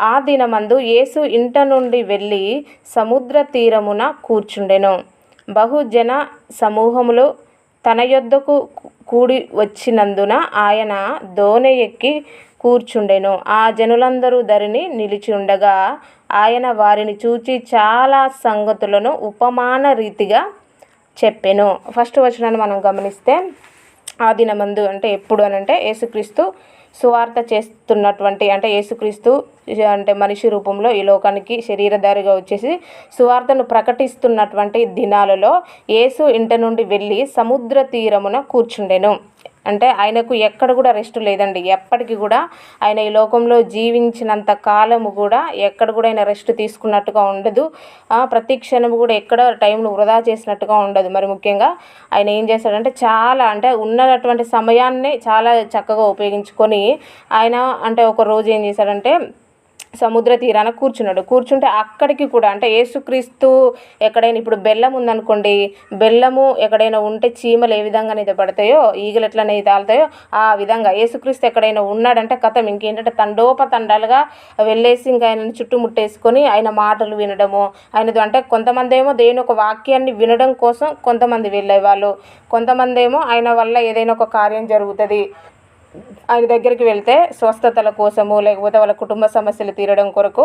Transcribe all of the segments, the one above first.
ఆ దినమందు యేసు ఇంట నుండి వెళ్ళి సముద్ర తీరమున కూర్చుండెను. బహుజన సమూహములు తన యొద్దకు కూడి వచ్చినందున ఆయన దోణి ఎక్కి కూర్చుండెను. ఆ జనులందరూ ధరిని నిలిచి ఉండగా ఆయన వారిని చూచి చాలా సంగతులను ఉపమాన రీతిగా చెప్పెను. ఫస్ట్ వచనాన్ని మనం గమనిస్తే ఆ దినమందు అంటే ఎప్పుడు అని అంటే యేసుక్రీస్తు సువార్త చేస్తున్నటువంటి అంటే యేసుక్రీస్తు అంటే మనిషి రూపంలో ఈ లోకానికి శరీరధారిగా వచ్చేసి సువార్తను ప్రకటిస్తున్నటువంటి దినాలలో యేసు ఇంట నుండి వెళ్ళి సముద్ర తీరమున కూర్చుండెను. అంటే ఆయనకు ఎక్కడ కూడా రెస్ట్ లేదండి. ఎప్పటికీ కూడా ఆయన ఈ లోకంలో జీవించినంత కాలము కూడా ఎక్కడ కూడా ఆయన రెస్ట్ తీసుకున్నట్టుగా ఉండదు. ప్రతి క్షణం కూడా ఎక్కడ టైంను వృధా చేసినట్టుగా ఉండదు. మరి ముఖ్యంగా ఆయన ఏం చేస్తాడంటే చాలా అంటే ఉన్నటువంటి సమయాన్ని చాలా చక్కగా ఉపయోగించుకొని ఆయన అంటే ఒక రోజు ఏం చేశాడంటే సముద్ర తీరాన కూర్చున్నాడు. కూర్చుంటే అక్కడికి కూడా అంటే ఏసుక్రీస్తు ఎక్కడైనా ఇప్పుడు బెల్లం ఉందనుకోండి బెల్లము ఎక్కడైనా ఉంటే చీమలు ఏ విధంగా అయితే పడతాయో ఈగలు ఎట్లనైతే తాలుతాయో ఆ విధంగా ఏసుక్రీస్తు ఎక్కడైనా ఉన్నాడంటే కథం ఇంకేంటంటే తండోపతండాలుగా వెళ్ళేసి ఇంకా ఆయనను చుట్టుముట్టేసుకొని ఆయన మాటలు వినడము ఆయనది అంటే కొంతమంది ఏమో దేవుని ఒక వాక్యాన్ని వినడం కోసం కొంతమంది వెళ్ళేవాళ్ళు. కొంతమంది ఏమో ఆయన వల్ల ఏదైనా ఒక కార్యం జరుగుతుంది. ఆయన దగ్గరికి వెళ్తే స్వస్థతల కోసము లేకపోతే వాళ్ళ కుటుంబ సమస్యలు తీరడం కొరకు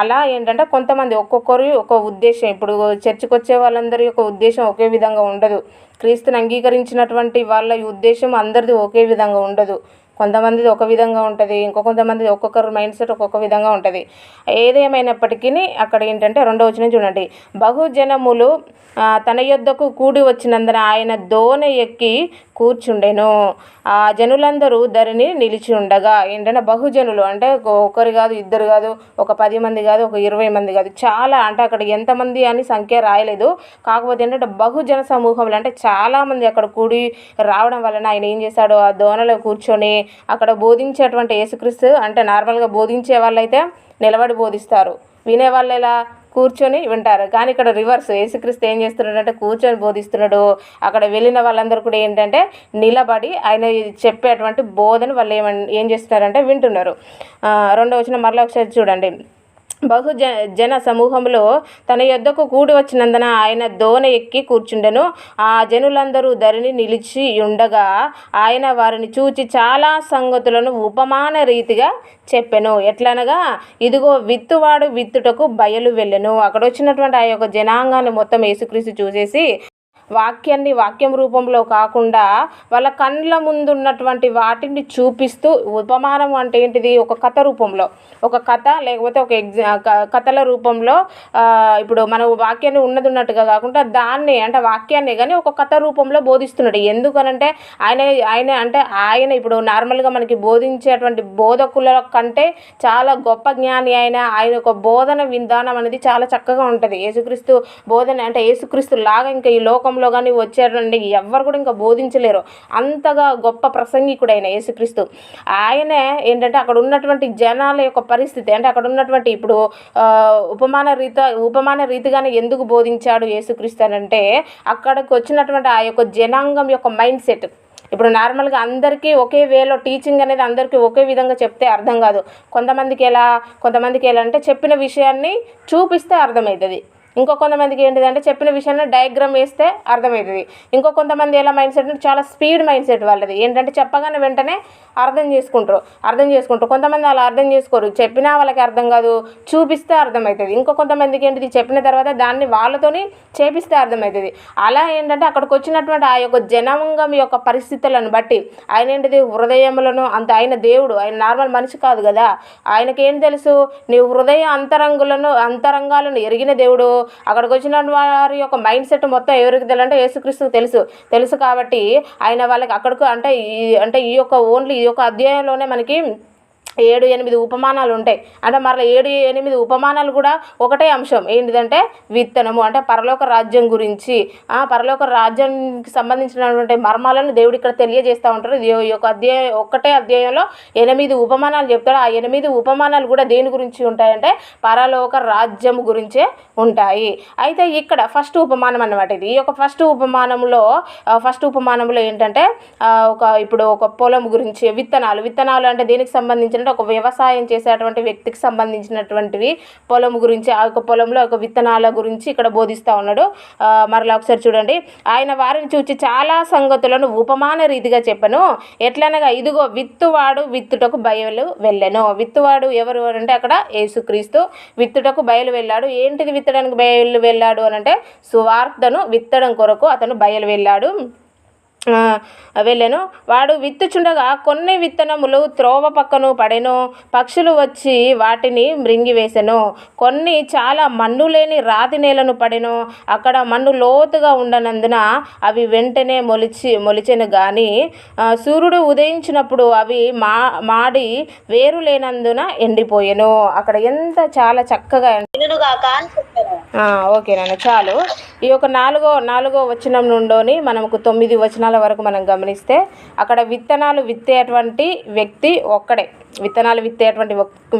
అలా ఏంటంటే కొంతమంది ఒక్కొక్కరు ఒక ఉద్దేశం. ఇప్పుడు చర్చికి వచ్చే వాళ్ళందరి యొక్క ఉద్దేశం ఒకే విధంగా ఉండదు. క్రీస్తుని అంగీకరించినటువంటి వాళ్ళ ఉద్దేశం అందరిది ఒకే విధంగా ఉండదు. కొంతమందిది ఒక విధంగా ఉంటుంది ఇంకో కొంతమంది ఒక్కొక్కరు మైండ్ సెట్ ఒక్కొక్క విధంగా ఉంటుంది. ఏదేమైనప్పటికీ అక్కడ ఏంటంటే రెండో వచ్చిన చూడండి. బహుజనములు తన యొద్దకు కూడి వచ్చినందున ఆయన దోన ఎక్కి కూర్చుండెను. ఆ జనులందరూ ధరిని నిలిచి ఉండగా ఏంటంటే బహుజనులు అంటే ఒకరు కాదు ఇద్దరు కాదు ఒక పది మంది కాదు ఒక ఇరవై మంది కాదు. చాలా అంటే అక్కడ ఎంతమంది అని సంఖ్య రాయలేదు. కాకపోతే ఏంటంటే బహుజన సమూహంలో అంటే చాలామంది అక్కడ కూడి రావడం వలన ఆయన ఏం చేశాడు? ఆ దోనలో కూర్చొని అక్కడ బోధించేటువంటి యేసుక్రీస్తు అంటే నార్మల్గా బోధించే వాళ్ళైతే నిలబడి బోధిస్తారు. వినేవాళ్ళు ఎలా? కూర్చొని వింటారు. కానీ ఇక్కడ రివర్స్ యేసుక్రీస్తు ఏం చేస్తున్నాడు అంటే కూర్చొని బోధిస్తున్నాడు. అక్కడ వెళ్ళిన వాళ్ళందరూ కూడా ఏంటంటే నిలబడి ఆయన చెప్పేటువంటి బోధన వాళ్ళు ఏమన్ ఏం చేస్తున్నారంటే వింటున్నారు. రెండో వచ్చిన మరలా ఒకసారి చూడండి. బహు జన సమూహంలో తన యొద్దకు కూడి వచ్చినందున ఆయన దోన ఎక్కి కూర్చుండెను. ఆ జనులందరూ ధరిని నిలిచి ఉండగా ఆయన వారిని చూచి చాలా సంగతులను ఉపమాన రీతిగా చెప్పెను. ఎట్లనగా ఇదిగో విత్తువాడు విత్తుటకు బయలు వెళ్ళెను. అక్కడ వచ్చినటువంటి ఆ యొక్క జనాంగాన్ని మొత్తం యేసుక్రీస్తు చూసేసి వాక్యాన్ని వాక్యం రూపంలో కాకుండా వాళ్ళ కండ్ల ముందు ఉన్నటువంటి వాటిని చూపిస్తూ ఉపమానం అంటే ఏంటిది? ఒక కథ రూపంలో. ఒక కథ లేకపోతే ఒక ఎగ్జా కథల రూపంలో ఇప్పుడు మన వాక్యాన్ని ఉన్నది ఉన్నట్టుగా కాకుండా దాన్ని అంటే వాక్యాన్ని కానీ ఒక కథ రూపంలో బోధిస్తున్నాడు. ఎందుకనంటే ఆయన ఆయన అంటే ఆయన ఇప్పుడు నార్మల్గా మనకి బోధించేటువంటి బోధకుల కంటే చాలా గొప్ప జ్ఞాని ఆయన ఆయన ఒక బోధన విధానం అనేది చాలా చక్కగా ఉంటుంది. యేసుక్రీస్తు బోధన అంటే యేసుక్రీస్తు లాగా ఇంకా ఈ లోకంలో కాలంలో కానీ వచ్చారండి ఎవ్వరు కూడా ఇంకా బోధించలేరు. అంతగా గొప్ప ప్రసంగికుడైన యేసుక్రీస్తు. ఆయనే ఏంటంటే అక్కడ ఉన్నటువంటి జనాల యొక్క పరిస్థితి అంటే అక్కడ ఉన్నటువంటి ఇప్పుడు ఉపమాన రీత ఉపమాన రీతిగానే ఎందుకు బోధించాడు యేసుక్రీస్తు అని అంటే అక్కడికి వచ్చినటువంటి ఆ యొక్క జనాంగం యొక్క మైండ్ సెట్. ఇప్పుడు నార్మల్గా అందరికీ ఒకే వేలో టీచింగ్ అనేది అందరికీ ఒకే విధంగా చెప్తే అర్థం కాదు. కొంతమందికి ఎలా కొంతమందికి ఎలా అంటే చెప్పిన విషయాన్ని చూపిస్తే అర్థమవుతుంది. ఇంకో కొంతమందికి ఏంటిదంటే చెప్పిన విషయాన్ని డయాగ్రామ్ వేస్తే అర్థమవుతుంది. ఇంకో కొంతమంది ఎలా మైండ్ సెట్ చాలా స్పీడ్ మైండ్ సెట్ వాళ్ళది. ఏంటంటే చెప్పగానే వెంటనే అర్థం చేసుకుంటారు. అర్థం చేసుకుంటారు. కొంతమంది అలా అర్థం చేసుకోరు. చెప్పినా వాళ్ళకి అర్థం కాదు. చూపిస్తే అర్థమవుతుంది. ఇంకో కొంతమందికి ఏంటిది? చెప్పిన తర్వాత దాన్ని వాళ్ళతోని చేపిస్తే అర్థమవుతుంది. అలా ఏంటంటే అక్కడికి వచ్చినటువంటి ఆ యొక్క జనాంగం యొక్క పరిస్థితులను బట్టి ఆయన ఏంటిది? హృదయములను అంత ఆయన దేవుడు ఆయన నార్మల్ మనిషి కాదు కదా. ఆయనకేం తెలుసు? నీ హృదయ అంతరంగులను అంతరంగాలను ఎరిగిన దేవుడు. అక్కడికి వచ్చిన వారి యొక్క మైండ్ సెట్ మొత్తం ఎవరికి తెలియంటే యేసుక్రీస్తుకు తెలుసు. తెలుసు కాబట్టి ఆయన వాళ్ళకి అక్కడికి అంటే ఈ అంటే ఈ యొక్క ఓన్లీ ఈ యొక్క అధ్యాయంలోనే మనకి ఏడు ఎనిమిది ఉపమానాలు ఉంటాయి. అంటే మరలా ఏడు ఎనిమిది ఉపమానాలు కూడా ఒకటే అంశం. ఏంటిదంటే విత్తనము. అంటే పరలోక రాజ్యం గురించి పరలోక రాజ్యానికి సంబంధించినటువంటి మర్మాలను దేవుడు ఇక్కడ తెలియజేస్తూ ఉంటారు ఈ యొక్క అధ్యాయం ఒక్కటే అధ్యాయంలో ఎనిమిది ఉపమానాలు చెప్తాడు. ఆ ఎనిమిది ఉపమానాలు కూడా దేని గురించి ఉంటాయంటే పరలోక రాజ్యం గురించే ఉంటాయి. అయితే ఇక్కడ ఫస్ట్ ఉపమానం అన్నమాట ఇది. ఈ యొక్క ఫస్ట్ ఉపమానంలో ఫస్ట్ ఉపమానంలో ఏంటంటే ఒక ఇప్పుడు ఒక పొలం గురించి విత్తనాలు. విత్తనాలు అంటే దేనికి సంబంధించిన ఏంటంటే ఒక వ్యవసాయం చేసేటువంటి వ్యక్తికి సంబంధించినటువంటివి పొలం గురించి ఆ యొక్క పొలంలో ఒక విత్తనాల గురించి ఇక్కడ బోధిస్తూ ఉన్నాడు. మరలా ఒకసారి చూడండి. ఆయన వారిని చూచి చాలా సంగతులను ఉపమాన రీతిగా చెప్పను. ఎట్లనగా ఇదిగో విత్తువాడు విత్తుటకు బయలు వెళ్ళాను. విత్తువాడు ఎవరు అంటే అక్కడ యేసుక్రీస్తు విత్తుటకు బయలు వెళ్ళాడు. ఏంటిది విత్తడానికి బయలు వెళ్ళాడు అని అంటే సువార్తను విత్తడం కొరకు అతను బయలు వెళ్ళాడు. వెళ్ళెను. వాడు విత్తుచుండగా కొన్ని విత్తనములు త్రోవ పక్కను పడెను. పక్షులు వచ్చి వాటిని మృంగివేసెను. కొన్ని చాలా మన్ను లేని రాతి నేలను పడెను. అక్కడ మన్ను లోతుగా ఉండనందున అవి వెంటనే మొలిచి మొలిచెను కానీ సూర్యుడు ఉదయించినప్పుడు అవి మా మాడి వేరు లేనందున ఎండిపోయెను. అక్కడ ఎంత చాలా చక్కగా వినుగాక అని చెప్పాను ఆ, ఓకే నాన్న చాలు. ఈ యొక్క నాలుగో నాలుగో వచనం నుండోని మనకు తొమ్మిది వచనాల వరకు మనం గమనిస్తే అక్కడ విత్తనాలు విత్తేటువంటి వ్యక్తి ఒక్కడే. విత్తనాలు విత్తేటువంటి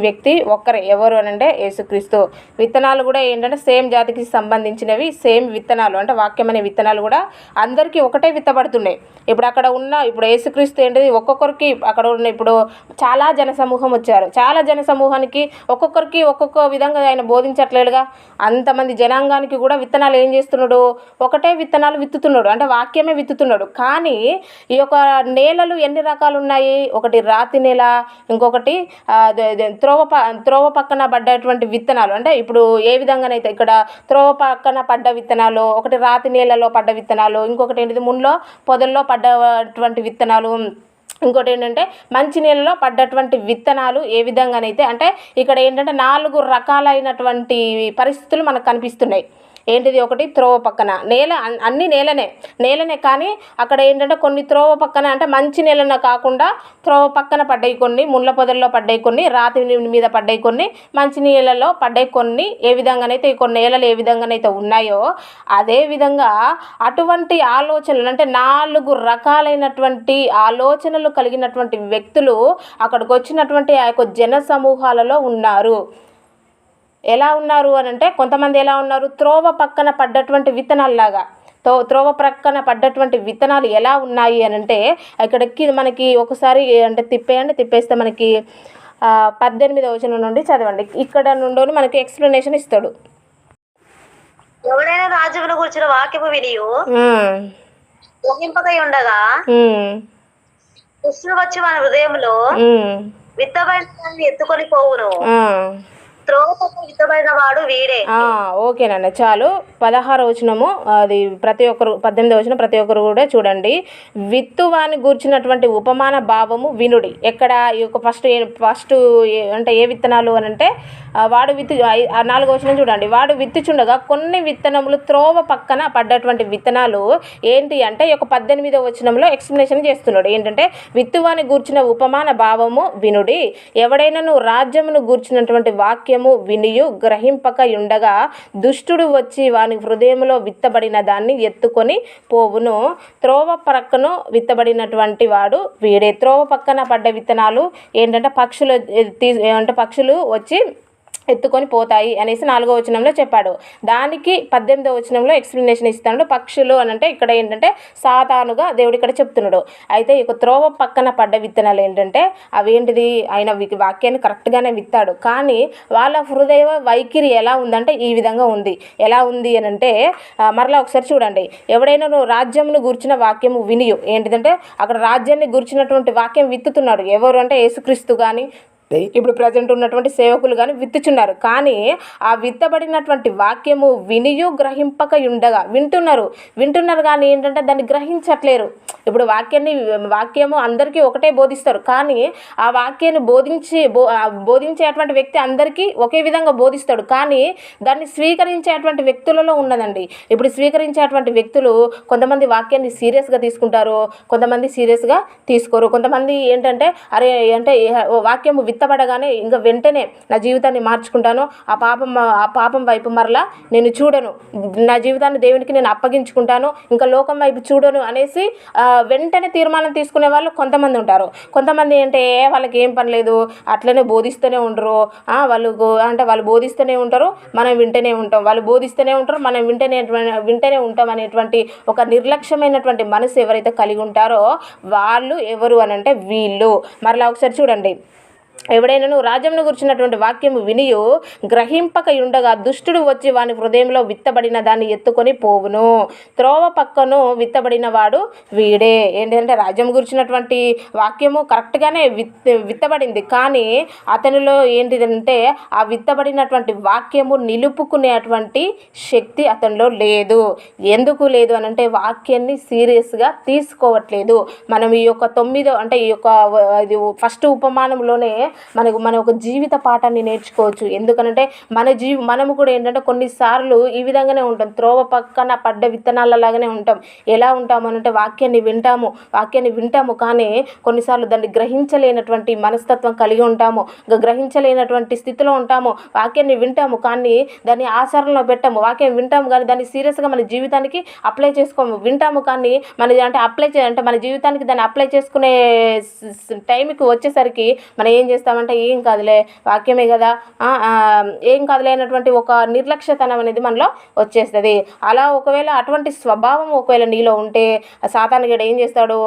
వ్యక్తి ఒక్కరే ఎవరు అని అంటే యేసుక్రీస్తు. విత్తనాలు కూడా ఏంటంటే సేమ్ జాతికి సంబంధించినవి సేమ్ విత్తనాలు. అంటే వాక్యం అనే విత్తనాలు కూడా అందరికీ ఒకటే విత్తబడుతున్నాయి. ఇప్పుడు అక్కడ ఉన్న ఇప్పుడు యేసుక్రీస్తు ఏంటిది? ఒక్కొక్కరికి అక్కడ ఉన్న ఇప్పుడు చాలా జన సమూహం వచ్చారు. చాలా జన సమూహానికి ఒక్కొక్కరికి ఒక్కొక్క విధంగా ఆయన బోధించట్లేడుగా. అంతమంది జనాంగానికి కూడా విత్తనాలు ఏం చేస్తున్నాడు? ఒకటే విత్తనాలు విత్తుతున్నాడు. అంటే వాక్యమే విత్తుతున్నాడు. కానీ ఈ యొక్క నేలలు ఎన్ని రకాలు ఉన్నాయి? ఒకటి రాతి నేల ఇంకొకటి త్రోవ ప త్రోవ పక్కన పడ్డటువంటి విత్తనాలు అంటే ఇప్పుడు ఏ విధంగానైతే ఇక్కడ త్రోవ పక్కన పడ్డ విత్తనాలు ఒకటి రాతి నీళ్ళలో పడ్డ విత్తనాలు ఇంకొకటి ఏంటిది మున్లో పొదల్లో పడ్డటువంటి విత్తనాలు ఇంకోటి ఏంటంటే మంచి నీళ్ళలో పడ్డటువంటి విత్తనాలు ఏ విధంగానైతే అంటే ఇక్కడ ఏంటంటే నాలుగు రకాలైనటువంటి పరిస్థితులు మనకు కనిపిస్తున్నాయి. ఏంటిది ఒకటి? త్రోవ పక్కన. నేల అన్- అన్ని నేలనే. నేలనే కానీ అక్కడ ఏంటంటే కొన్ని త్రోవ పక్కన అంటే మంచి నేలన కాకుండా త్రోవ పక్కన పడ్డాయి కొన్ని ముళ్ళ పొదల్లో పడ్డాయి కొన్ని రాతి మీద పడ్డాయి కొన్ని మంచి నీళ్ళలో పడ్డాయి కొన్ని. ఏ విధంగానైతే కొన్ని నేలలు ఏ విధంగానైతే ఉన్నాయో అదే విధంగా అటువంటి ఆలోచనలు అంటే నాలుగు రకాలైనటువంటి ఆలోచనలు కలిగినటువంటి వ్యక్తులు అక్కడికి వచ్చినటువంటి ఆ యొక్క జన సమూహాలలో ఉన్నారు. ఎలా ఉన్నారు అని అంటే కొంతమంది ఎలా ఉన్నారు? త్రోవ పక్కన పడ్డటువంటి విత్తనాల్లాగా. తో త్రోవ ప్రక్కన పడ్డటువంటి విత్తనాలు ఎలా ఉన్నాయి అని అంటే ఇక్కడికి మనకి ఒకసారి అంటే తిప్పేయండి. తిప్పేస్తే మనకి ఆ, పద్దెనిమిదవ వచనం నుండి చదవండి. ఇక్కడ నుండి మనకి ఎక్స్ప్లెనేషన్ ఇస్తాడు. ఎవడైనా రాజ్యమును కూర్చున్న వాక్యము వినియు. గ్రహింపకై ఉండగా కృష్ణుడు వచ్చి మన హృదయంలో దాన్ని ఎత్తుకొని పోవును. త్రోవ వాడు వీడే. ఓకేనండి చాలు. పదహారు వచనము అది ప్రతి ఒక్కరు పద్దెనిమిది వచనం ప్రతి ఒక్కరు కూడా చూడండి. విత్తువాని గూర్చినటువంటి ఉపమాన భావము వినుడి. ఎక్కడ ఈ యొక్క ఫస్ట్ ఫస్ట్ అంటే ఏ విత్తనాలు అని అంటే వాడు విత్తు నాలుగో వచనం చూడండి. వాడు విత్తుచుండగా కొన్ని విత్తనములు త్రోవ పక్కన పడ్డటువంటి విత్తనాలు ఏంటి అంటే ఈ యొక్క పద్దెనిమిదో వచనంలో ఎక్స్ప్లెనేషన్ చేస్తున్నాడు. ఏంటంటే విత్తువాని గూర్చిన ఉపమాన భావము వినుడి. ఎవడైనా రాజ్యమును గూర్చినటువంటి వాక్యము వినియు గ్రహింపక ఉండగా దుష్టుడు వచ్చి వాని హృదయంలో విత్తబడిన దాన్ని ఎత్తుకొని పోవును. త్రోవ ప్రక్కను విత్తబడినటువంటి వాడు వీడే. త్రోవ పక్కన పడ్డ విత్తనాలు ఏంటంటే పక్షులు తీ- అంటే పక్షులు వచ్చి ఎత్తుకొని పోతాయి అనేసి నాలుగో వచనంలో చెప్పాడు. దానికి పద్దెనిమిదో వచనంలో ఎక్స్ప్లెనేషన్ ఇస్తున్నాడు. పక్షులు అని అంటే ఇక్కడ ఏంటంటే సాతానుగా దేవుడు ఇక్కడ చెప్తున్నాడు. అయితే ఇక త్రోవ పక్కన పడ్డ విత్తనాలు ఏంటంటే అవేంటిది? ఆయన వాక్యాన్ని కరెక్ట్గానే విత్తాడు. కానీ వాళ్ళ హృదయ వైఖరి ఎలా ఉందంటే ఈ విధంగా ఉంది. ఎలా ఉంది అని అంటే మరలా ఒకసారి చూడండి. ఎవడైనా నువ్వు రాజ్యమును గుర్చిన వాక్యము వినియు. ఏంటిదంటే అక్కడ రాజ్యాన్ని గుర్చినటువంటి వాక్యం విత్తుతున్నాడు. ఎవరు అంటే యేసుక్రీస్తు కానీ ఇప్పుడు ప్రజెంట్ ఉన్నటువంటి సేవకులు కానీ విత్తుచున్నారు. కానీ ఆ విత్తబడినటువంటి వాక్యము వినియు గ్రహింపక ఉండగా వింటున్నారు. వింటున్నారు కానీ ఏంటంటే దాన్ని గ్రహించట్లేరు. ఇప్పుడు వాక్యాన్ని వాక్యము అందరికీ ఒకటే బోధిస్తారు. కానీ ఆ వాక్యాన్ని బోధించి బో బోధించేటువంటి వ్యక్తి అందరికీ ఒకే విధంగా బోధిస్తాడు. కానీ దాన్ని స్వీకరించేటువంటి వ్యక్తులలో ఉన్నదండి. ఇప్పుడు స్వీకరించేటువంటి వ్యక్తులు కొంతమంది వాక్యాన్ని సీరియస్గా తీసుకుంటారు కొంతమంది సీరియస్గా తీసుకోరు. కొంతమంది ఏంటంటే అరే అంటే వాక్యము విత్త వాక్యము ఇంకా వెంటనే నా జీవితాన్ని మార్చుకుంటాను. ఆ పాపం ఆ పాపం వైపు మరలా నేను చూడను. నా జీవితాన్ని దేవునికి నేను అప్పగించుకుంటాను. ఇంకా లోకం వైపు చూడను అనేసి వెంటనే తీర్మానం తీసుకునే వాళ్ళు కొంతమంది ఉంటారు. కొంతమంది అంటే వాళ్ళకి ఏం పని లేదు. అట్లనే బోధిస్తూనే ఉండరు. వాళ్ళు అంటే వాళ్ళు బోధిస్తూనే ఉంటారు. మనం వింటూనే ఉంటాం. వాళ్ళు బోధిస్తూనే ఉంటారు. మనం వింటనే వింటనే ఉంటాం అనేటువంటి ఒక నిర్లక్ష్యమైనటువంటి మనసు ఎవరైతే కలిగి ఉంటారో వాళ్ళు ఎవరు అని అంటే వీళ్ళు. మరలా ఒకసారి చూడండి. ఎవడైనను రాజమును గురించినటువంటి వాక్యము వినియు గ్రహింపక ఉండగా దుష్టుడు వచ్చి వాని హృదయంలో విత్తబడిన దాన్ని ఎత్తుకొని పోవును. త్రోవ పక్కను విత్తబడిన వాడు. వీడే ఏంటంటే రాజ్యం గురించినటువంటి వాక్యము కరెక్ట్గానే విత్ విత్తబడింది. కానీ అతనిలో ఏంటిదంటే ఆ విత్తబడినటువంటి వాక్యము నిలుపుకునేటువంటి శక్తి అతనిలో లేదు. ఎందుకు లేదు అని అంటే వాక్యాన్ని సీరియస్గా తీసుకోవట్లేదు. మనం ఈ యొక్క తొమ్మిదో అంటే ఈ యొక్క ఇది ఫస్ట్ ఉపమానంలోనే మనకు మన ఒక జీవిత పాఠాన్ని నేర్చుకోవచ్చు. ఎందుకంటే మన జీవి మనము కూడా ఏంటంటే కొన్నిసార్లు ఈ విధంగానే ఉంటాం. త్రోవ పక్కన పడ్డ విత్తనాల లాగానే ఉంటాం. ఎలా ఉంటాము అంటే వాక్యాన్ని వింటాము. వాక్యాన్ని వింటాము కానీ కొన్నిసార్లు దాన్ని గ్రహించలేనటువంటి మనస్తత్వం కలిగి ఉంటాము. గ- గ్రహించలేనటువంటి స్థితిలో ఉంటాము. వాక్యాన్ని వింటాము కానీ దాన్ని ఆచరణలో పెట్టాము. వాక్యం వింటాము కానీ దాన్ని సీరియస్గా మన జీవితానికి అప్లై చేసుకోము. వింటాము కానీ మన అంటే అప్లై అంటే మన జీవితానికి దాన్ని అప్లై చేసుకునే టైంకి వచ్చేసరికి మనం ఏం చేస్తామంటే ఏం కాదులే వాక్యమే కదా. ఏం కాదులే అనేటువంటి ఒక నిర్లక్ష్యతనం అనేది మనలో వచ్చేస్తుంది. అలా ఒకవేళ అటువంటి స్వభావం ఒకవేళ నీలో ఉంటే ఆ సాతానుగడు ఏం చేస్తాడు?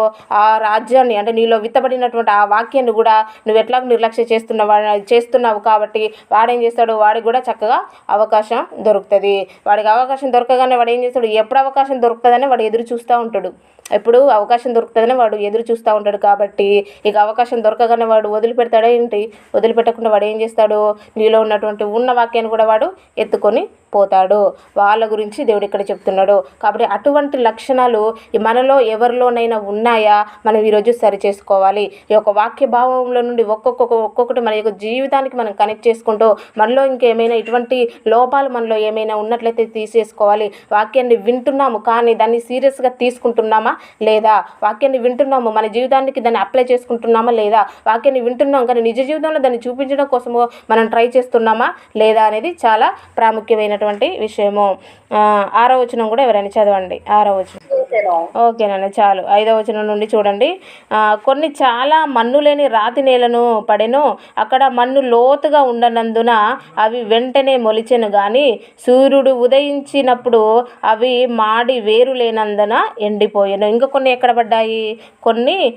ఆ రాజ్యాన్ని అంటే నీలో విత్తబడినటువంటి ఆ వాక్యాన్ని కూడా నువ్వు ఎట్లా నిర్లక్ష్య చేస్తున్నావు చేస్తున్నావు కాబట్టి వాడేం చేస్తాడు? వాడికి కూడా చక్కగా అవకాశం దొరుకుతుంది. వాడికి అవకాశం దొరకగానే వాడు ఏం చేస్తాడు? ఎప్పుడు అవకాశం దొరుకుతుందని వాడు ఎదురు చూస్తూ ఉంటాడు. ఎప్పుడు అవకాశం దొరుకుతుందని వాడు ఎదురు చూస్తూ ఉంటాడు కాబట్టి ఇక అవకాశం దొరకగానే వాడు వదిలిపెడతాడే ఏంటి? వదిలిపెట్టకుండా వాడు ఏం చేస్తాడు? నీలో ఉన్నటువంటి ఉన్న వాక్యాన్ని కూడా వాడు ఎత్తుకొని పోతాడు. వాళ్ళ గురించి దేవుడు ఇక్కడ చెప్తున్నాడు. కాబట్టి అటువంటి లక్షణాలు మనలో ఎవరిలోనైనా ఉన్నాయా? మనం ఈరోజు సరి చేసుకోవాలి. ఈ యొక్క వాక్య భావంలో నుండి ఒక్కొక్క ఒక్కొక్కటి మన యొక్క జీవితానికి మనం కనెక్ట్ చేసుకుంటూ మనలో ఇంకేమైనా ఇటువంటి లోపాలు మనలో ఏమైనా ఉన్నట్లయితే తీసేసుకోవాలి. వాక్యాన్ని వింటున్నాము కానీ దాన్ని సీరియస్గా తీసుకుంటున్నామా లేదా? వాక్యాన్ని వింటున్నాము మన జీవితానికి దాన్ని అప్లై చేసుకుంటున్నామా లేదా? వాక్యాన్ని వింటున్నాం కానీ నిజ జీవితంలో దాన్ని చూపించడం కోసము మనం ట్రై చేస్తున్నామా లేదా అనేది చాలా ప్రాముఖ్యమైనటువంటి విషయము. ఆ, ఆరో వచనం కూడా ఎవరైనా చదవండి. ఆరో వచనం. ఓకేనండి చాలు. ఐదవ వచనం నుండి చూడండి. కొన్ని చాలా మన్ను లేని రాతి నేలను పడెను. అక్కడ మన్ను లోతుగా ఉండనందున అవి వెంటనే మొలిచెను. కానీ సూర్యుడు ఉదయించినప్పుడు అవి మాడి వేరు లేనందున ఎండిపోయాను. ఇంకా కొన్ని ఎక్కడ పడ్డాయి? కొన్ని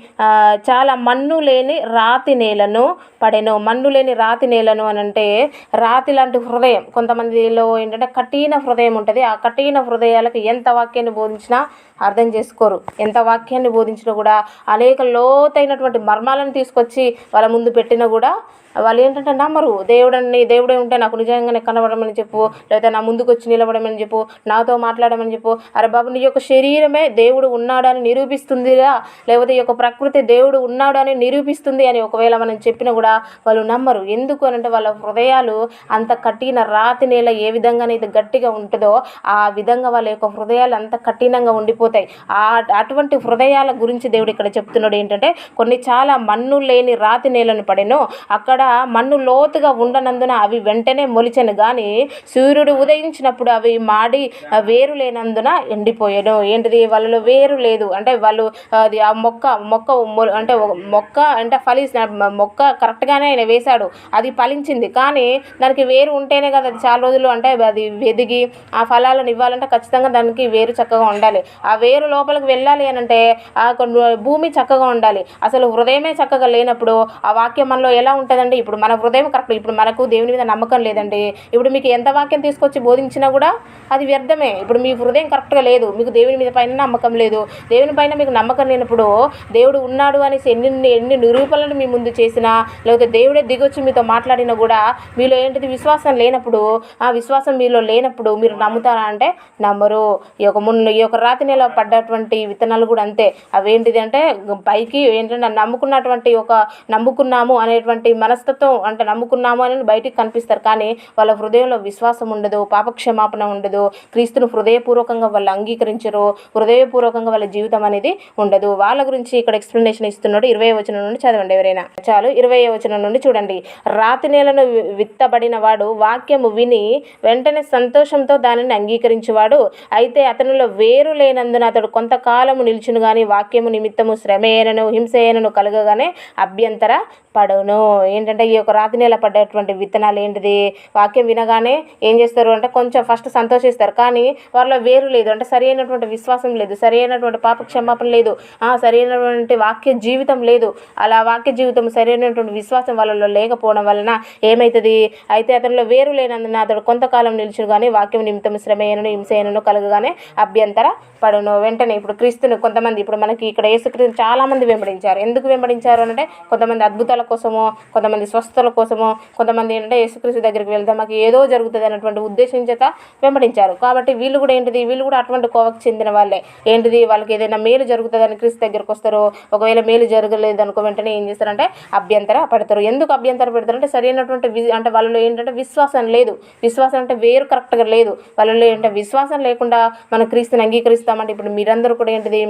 చాలా మన్ను లేని రాతి నేలను పడెను. మన్ను లేని రాతి నేలను అని అంటే రాతి లాంటి హృదయం. కొంతమందిలో ఏంటంటే కఠిన హృదయం ఉంటుంది. ఆ కఠిన హృదయాలకు ఎంత వాక్యాన్ని బోధించినా అర్థం చేసుకోరు. ఎంత వాక్యాన్ని బోధించినా కూడా అనేక లోతైనటువంటి మర్మాలను తీసుకొచ్చి వాళ్ళ ముందు పెట్టినా కూడా వాళ్ళు ఏంటంటే నమ్మరు దేవుడని దేవుడే ఉంటే నాకు నిజంగానే కనబడమని చెప్పు లేదా నా ముందుకు వచ్చి నిలబడమని చెప్పు నాతో మాట్లాడమని చెప్పు. అరే బాబు నీ యొక్క శరీరమే దేవుడు ఉన్నాడని నిరూపిస్తుందిరా. లేకపోతే ఈ యొక్క ప్రకృతి దేవుడు ఉన్నాడని నిరూపిస్తుంది అని ఒకవేళ మనం చెప్పినా కూడా వాళ్ళు నమ్మరు. ఎందుకు అని అంటే వాళ్ళ హృదయాలు అంత కఠిన రాతి నేల ఏ విధంగానైతే గట్టిగా ఉంటుందో ఆ విధంగా వాళ్ళ యొక్క హృదయాలు అంత కఠినంగా ఉండిపోతాయి. ఆ అటువంటి హృదయాల గురించి దేవుడు ఇక్కడ చెప్తున్నాడు ఏంటంటే కొన్ని చాలా మన్ను లేని రాతి నేలను పడెను అక్కడ మన్ను లోతుగా ఉండనందున అవి వెంటనే మొలిచెను. కానీ సూర్యుడు ఉదయించినప్పుడు అవి మాడి వేరు లేనందున ఎండిపోయాను. ఏంటిది? వాళ్ళలో వేరు లేదు. అంటే వాళ్ళు అది ఆ మొక్క మొక్క మొ- అంటే మొక్క అంటే ఫలి మొక్క కరెక్ట్గానే ఆయన వేశాడు. అది ఫలించింది. కానీ దానికి వేరు ఉంటేనే కదా అది చాలా రోజులు అంటే అది ఎదిగి ఆ ఫలాలను ఇవ్వాలంటే ఖచ్చితంగా దానికి వేరు చక్కగా ఉండాలి. ఆ వేరు లోపలికి వెళ్ళాలి అని అంటే ఆ కొన్ని భూమి చక్కగా ఉండాలి. అసలు హృదయమే చక్కగా లేనప్పుడు ఆ వాక్యం మనలో ఎలా ఉంటుందండి ఇప్పుడు మన హృదయం కరెక్ట్. ఇప్పుడు మనకు దేవుని మీద నమ్మకం లేదండి. ఇప్పుడు మీకు ఎంత వాక్యం తీసుకొచ్చి బోధించినా కూడా అది వ్యర్థమే. ఇప్పుడు మీ హృదయం కరెక్ట్గా లేదు. మీకు దేవుని మీద పైన నమ్మకం లేదు. దేవుని పైన మీకు నమ్మకం లేనప్పుడు దేవుడు ఉన్నాడు అనేసి ఎన్ని ఎన్ని నిరూపణలు మీ ముందు చేసినా లేకపోతే దేవుడే దిగొచ్చి మీతో మాట్లాడినా కూడా మీలో ఏంటిది విశ్వాసం లేనప్పుడు ఆ విశ్వాసం మీలో లేనప్పుడు మీరు నమ్ముతారా అంటే నమ్మరు. ఈ యొక్క మున్న ఈ యొక్క రాతి నెల పడ్డటువంటి విత్తనాలు కూడా అంతే. అవేంటిది అంటే పైకి ఏంటంటే నమ్ముకున్నటువంటి ఒక నమ్ముకున్నాము అనేటువంటి మనస్తత్వం అంటే నమ్ముకున్నాము అని బయటికి కనిపిస్తారు. కానీ వాళ్ళ హృదయంలో విశ్వాసం ఉండదు పాపక్షమాపణ ఉండదు. క్రీస్తును హృదయపూర్వకంగా వాళ్ళు అంగీకరించరు హృదయపూర్వకంగా వాళ్ళ జీవితం అనేది ఉండదు. వాళ్ళ గురించి ఇక్కడ ఎక్స్ప్లెనేషన్ ఇస్తున్నాడు ఇరవై వచనం నుండి చదవండి ఎవరైనా. చాలు ఇరవై వచనం నుండి చూడండి. రాతి నేలను వి- విత్తబడిన వాడు వాక్యము విని వెంటనే సంతోషంతో దానిని అంగీకరించువాడు. అయితే అతనిలో వేరు లేనందున అతడు కొంతకాలము నిలిచును గాని వాక్యము నిమిత్తము శ్రమేనను హింసేనను కలగగానే అభ్యంతర పడును ఏంటంటే ఈ యొక్క రాతి నేల పడ్డటువంటి విత్తనాలు ఏంటిది? వాక్యం వినగానే ఏం చేస్తారు అంటే కొంచెం ఫస్ట్ సంతోషిస్తారు. కానీ వాళ్ళలో వేరు లేదు. అంటే సరి అయినటువంటి విశ్వాసం లేదు. సరి అయినటువంటి పాప క్షమాపణ లేదు. ఆ, సరి అయినటువంటి వాక్య జీవితం లేదు. అలా వాక్య జీవితం సరి అయినటువంటి విశ్వాసం వాళ్ళలో లేకపోవడం వలన ఏమవుతుంది అయితే అతనిలో వేరు లేనందున అతడు కొంతకాలం నిలిచిన కానీ వాక్యం నిమిత్తం శ్రమయ్యను హింసయ్యను కలగగానే అభ్యంతర పడును. వెంటనే ఇప్పుడు క్రీస్తుని కొంతమంది ఇప్పుడు మనకి ఇక్కడ ఏసుక్రీస్తు చాలామంది వెంబడించారు. ఎందుకు వెంబడించారు అంటే కొంతమంది అద్భుతాల కోసమో కొంతమంది స్వస్థల కోసమో కొంతమంది ఏంటంటే యేసుక్రీస్తు దగ్గరికి వెళ్తే మాకు ఏదో జరుగుతుంది అన్నటువంటి ఉద్దేశం చేత వెంబడించారు. కాబట్టి వీళ్ళు కూడా ఏంటిది? వీళ్ళు కూడా అటువంటి కోవకు చెందిన వాళ్ళే. ఏంటిది? వాళ్ళకి ఏదైనా మేలు జరుగుతుందని క్రీస్తు దగ్గరికి వస్తారు. ఒకవేళ మేలు జరగలేదు అనుకో వెంటనే ఏం చేస్తారంటే అభ్యంతర పడతారు. ఎందుకు అభ్యంతర పెడతారు? అంటే సరైనటువంటి అంటే వాళ్ళలో ఏంటంటే విశ్వాసం లేదు. విశ్వాసం అంటే వేరు కరెక్ట్గా లేదు. వాళ్ళలో ఏంటంటే విశ్వాసం లేకుండా మన క్రీస్తుని అంగీకరిస్తామంటే ఇప్పుడు మీరందరూ కూడా ఏంటిది?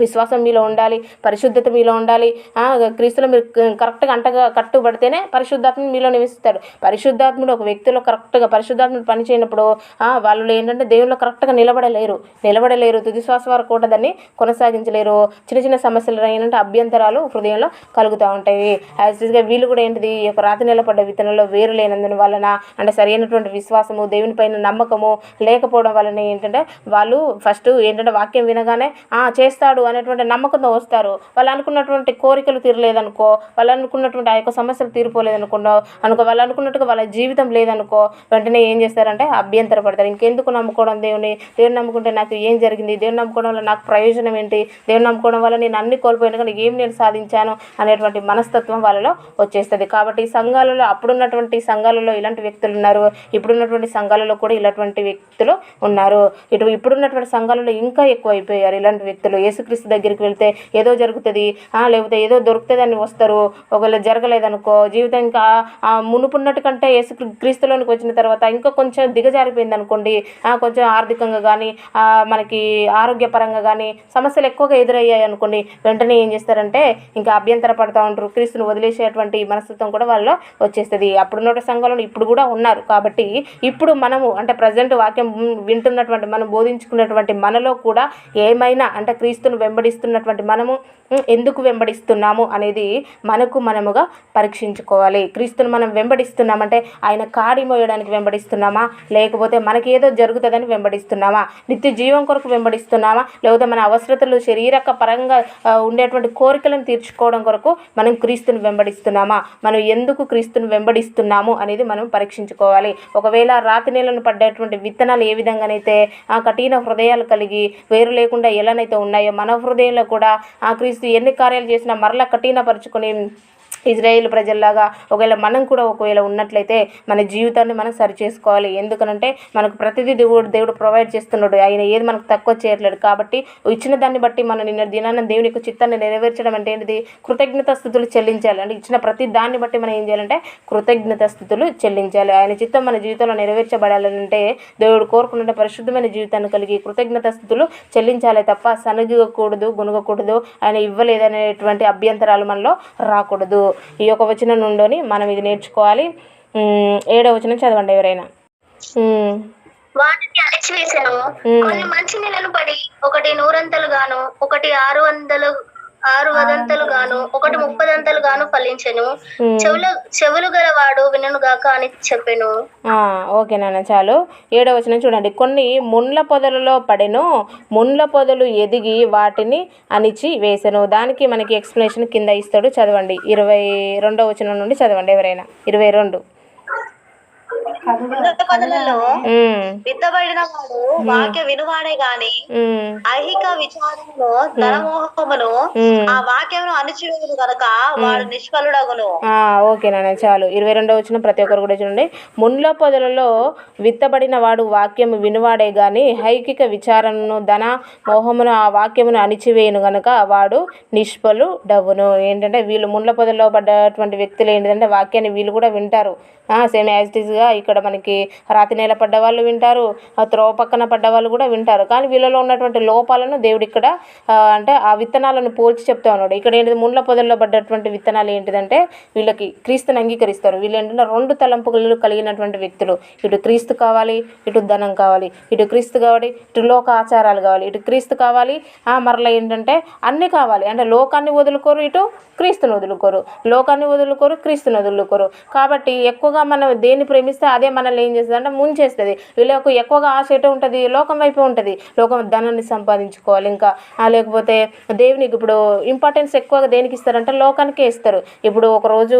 విశ్వాసం మీలో ఉండాలి పరిశుద్ధత మీలో ఉండాలి. ఆ, క్రీస్తులో మీరు కరెక్ట్గా అంటగా కట్టుబడితేనే పరిశుద్ధాత్మ మీలో నివసిస్తాడు. పరిశుద్ధాత్ముడు ఒక వ్యక్తిలో కరెక్ట్గా పరిశుద్ధాత్ముడు పనిచేయనప్పుడు వాళ్ళు ఏంటంటే దేవుళ్ళు కరెక్ట్గా నిలబడలేరు. నిలబడలేరు తుదిశ్వాస వరకు కూడా దాన్ని కొనసాగించలేరు. చిన్న చిన్న సమస్యలు ఏంటంటే అభ్యంతరాలు హృదయంలో కలుగుతూ ఉంటాయి. యాజ్గా వీళ్ళు కూడా ఏంటిది ఈ యొక్క రాతి నిలబడ్డ విత్తనంలో వేరు లేనందున వలన అంటే సరైనటువంటి విశ్వాసము దేవుని పైన నమ్మకము లేకపోవడం వలన ఏంటంటే వాళ్ళు ఫస్ట్ ఏంటంటే వాక్యం వినగానే చేస్తాడు అనేటువంటి నమ్మకంతో వస్తారు. వాళ్ళు అనుకున్నటువంటి కోరికలు తీరలేదనుకో వాళ్ళు అనుకున్నటువంటి ఆ యొక్క సమస్యలు తీరిపోలేదనుకో అనుకో వాళ్ళు అనుకున్నట్టుగా వాళ్ళ జీవితం లేదనుకో వెంటనే ఏం చేస్తారంటే అభ్యంతర పడతారు. ఇంకెందుకు నమ్ముకోవడం దేవుని దేవుని నమ్ముకుంటే నాకు ఏం జరిగింది? దేవుని నమ్ముకోవడం వల్ల నాకు ప్రయోజనం ఏంటి? దేవుని నమ్ముకోవడం వల్ల నేను అన్ని కోల్పోయినా కానీ ఏం నేను సాధించాను అనేటువంటి మనస్తత్వం వాళ్ళలో వచ్చేస్తుంది. కాబట్టి సంఘాలలో అప్పుడున్నటువంటి సంఘాలలో ఇలాంటి వ్యక్తులు ఉన్నారు. ఇప్పుడున్నటువంటి సంఘాలలో కూడా ఇలాంటి వ్యక్తులు ఉన్నారు. ఇటు ఇప్పుడున్నటువంటి సంఘాలలో ఇంకా ఎక్కువ అయిపోయారు ఇలాంటి వ్యక్తులు. యేసుక్రీస్తు దగ్గరికి వెళ్తే ఏదో జరుగుతుంది. ఆ, లేకపోతే ఏదో దొరుకుతుంది అని వస్తారు. ఒకవేళ జరగలేదనుకో జీవితం ఇంకా ఆ, మునుపున్నట్టు కంటే యేసు క్రీస్తులోనికి వచ్చిన తర్వాత ఇంకా కొంచెం దిగజారిపోయింది అనుకోండి కొంచెం ఆర్థికంగా కానీ మనకి ఆరోగ్యపరంగా కానీ సమస్యలు ఎక్కువగా ఎదురయ్యాయి అనుకోండి. వెంటనే ఏం చేస్తారంటే ఇంకా అభ్యంతర పడతా ఉంటారు. క్రీస్తుని వదిలేసేటువంటి మనస్తత్వం కూడా వాళ్ళలో వచ్చేస్తుంది. అప్పుడున్న సంఘంలో ఇప్పుడు కూడా ఉన్నారు. కాబట్టి ఇప్పుడు మనము అంటే ప్రజెంట్ వాక్యం వింటున్నటువంటి మనం బోధించుకున్నటువంటి మనలో కూడా ఏమైనా అంటే క్రీస్తును వెంబడిస్తున్నటువంటి మనము ఎందుకు వెంబడిస్తున్నాము? అనేది మనకు మనముగా పరీక్షించుకోవాలి. క్రీస్తును మనం వెంబడిస్తున్నామంటే ఆయన కాడి మోయడానికి వెంబడిస్తున్నామా? లేకపోతే మనకి ఏదో జరుగుతుందని వెంబడిస్తున్నామా? నిత్య జీవం కొరకు వెంబడిస్తున్నామా? లేకపోతే మన అవసరతలు శరీరక పరంగా ఉండేటువంటి కోరికలను తీర్చుకోవడం కొరకు మనం క్రీస్తుని వెంబడిస్తున్నామా? మనం ఎందుకు క్రీస్తును వెంబడిస్తున్నాము అనేది మనం పరీక్షించుకోవాలి. ఒకవేళ రాతి నేలను పడ్డేటువంటి విత్తనాలు ఏ విధంగానైతే కఠిన హృదయాలు కలిగి వేరు లేకుండా ఎలానైతే ఉన్నాయో మన హృదయంలో కూడా ఆ క్రీస్తు ఎన్ని కార్యాలు చేసినా మరలా కఠినపరుచుకొని ఇజ్రాయేల్ ప్రజల్లాగా ఒకవేళ మనం కూడా ఒకవేళ ఉన్నట్లయితే మన జీవితాన్ని మనం సరి చేసుకోవాలి ఎందుకనంటే మనకు ప్రతిదీ దేవుడు దేవుడు ప్రొవైడ్ చేస్తున్నాడు. ఆయన ఏది మనకు తక్కువ చేయట్లేదు. కాబట్టి ఇచ్చిన దాన్ని బట్టి మనం నిన్న దినాన్న దేవుని యొక్క చిత్తాన్ని నెరవేర్చడం అంటే ఏంటిది? కృతజ్ఞత స్థుతులు చెల్లించాలి. అంటే ఇచ్చిన ప్రతి దాన్ని బట్టి మనం ఏం చేయాలంటే కృతజ్ఞత స్థుతులు చెల్లించాలి. ఆయన చిత్తం మన జీవితంలో నెరవేర్చబడాలంటే దేవుడు కోరుకున్న పరిశుద్ధమైన జీవితాన్ని కలిగి కృతజ్ఞత స్థుతులు చెల్లించాలి తప్ప సనగకూడదు గునగకూడదు ఆయన ఇవ్వలేదనేటువంటి అభ్యంతరాలు మనలో రాకూడదు. ఈ యొక్క వచనం నుండి మనం ఇది నేర్చుకోవాలి. ఉమ్, ఏడో వచనం చదవండి ఎవరైనా. వాటిని అణిచివేశాను. మ్మ్. కొన్ని మంచి నెలలు పడి ఒకటి నూరంతలు గాను ఒకటి ఆరు వందలు ఆరు వదంతలు గాను ఒకటి ముప్పదంతలు గాను ఫలించెను. చెవులు చెవులు గలవాడు వినను గాక అని చెప్పెను. ఆ, ఓకే నాన్న చాలు. ఏడవ వచనం చూడండి. కొన్ని ముండ్ల పొదలలో పడెను ముండ్ల పొదలు ఎదిగి వాటిని అణిచి వేసెను. దానికి మనకి ఎక్స్ప్లెనేషన్ కింద ఇస్తాడు. చదవండి. ఇరవై రెండవ వచనం నుండి చదవండి ఎవరైనా. ఇరవై రెండు. విత్తబడిన వాడు వాక్య వినువాడే గాని ఐహిక విచారమును ధనమోహమును. ఆ వాక్యమును అణిచివేయదు గనక వాడు నిష్ఫలుడగును. ఆ, ఓకే నాన్న చాలు. ఇరవై రెండవ వచ్చిన ప్రతి ఒక్కరు కూడా చూడండి. ముండ్ల పొదలలో విత్తబడిన వాడు వాక్యము వినువాడే గాని హైకిక విచారణను ధన మోహమును ఆ వాక్యమును అణిచివేయను గనుక వాడు నిష్ఫలు డవ్వును ఏంటంటే వీళ్ళు ముండ్ల పొదల్లో పడ్డటువంటి వ్యక్తులు ఏంటంటే వాక్యాన్ని వీళ్ళు కూడా వింటారు. సేమ్ యాజ్ ఇట్ ఈస్గా ఇక్కడ అక్కడ మనకి రాతి నేల పడ్డ వాళ్ళు వింటారు త్రోవ పక్కన పడ్డ వాళ్ళు కూడా వింటారు. కానీ వీళ్ళలో ఉన్నటువంటి లోపాలను దేవుడు ఇక్కడ అంటే ఆ విత్తనాలను పోల్చి చెప్తా ఉన్నాడు. ఇక్కడ ఏంటిది? ముండ్ల పొదల్లో పడ్డటువంటి విత్తనాలు ఏంటిదంటే వీళ్ళకి క్రీస్తుని అంగీకరిస్తారు. వీళ్ళు ఏంటంటే రెండు తలంపులు కలిగినటువంటి వ్యక్తులు. ఇటు క్రీస్తు కావాలి ఇటు ధనం కావాలి. ఇటు క్రీస్తు కావాలి ఇటు లోక ఆచారాలు కావాలి. ఇటు క్రీస్తు కావాలి ఆ, మరలా ఏంటంటే అన్నీ కావాలి. అంటే లోకాన్ని వదులుకోరు ఇటు క్రీస్తుని వదులుకోరు. లోకాన్ని వదులుకోరు క్రీస్తుని వదులుకోరు. కాబట్టి ఎక్కువగా మనం దేన్ని ప్రేమిస్తే అదే మనల్ని ఏం చేస్తుంది అంటే ముంచేస్తుంది. వీళ్ళకు ఎక్కువగా ఆశ ఎటు ఉంటుంది? లోకం వైపు ఉంటుంది. లోకం ధనాన్ని సంపాదించుకోవాలి. ఇంకా లేకపోతే దేవునికి ఇప్పుడు ఇంపార్టెన్స్ ఎక్కువగా దేనికి ఇస్తారంటే లోకానికే ఇస్తారు. ఇప్పుడు ఒక రోజు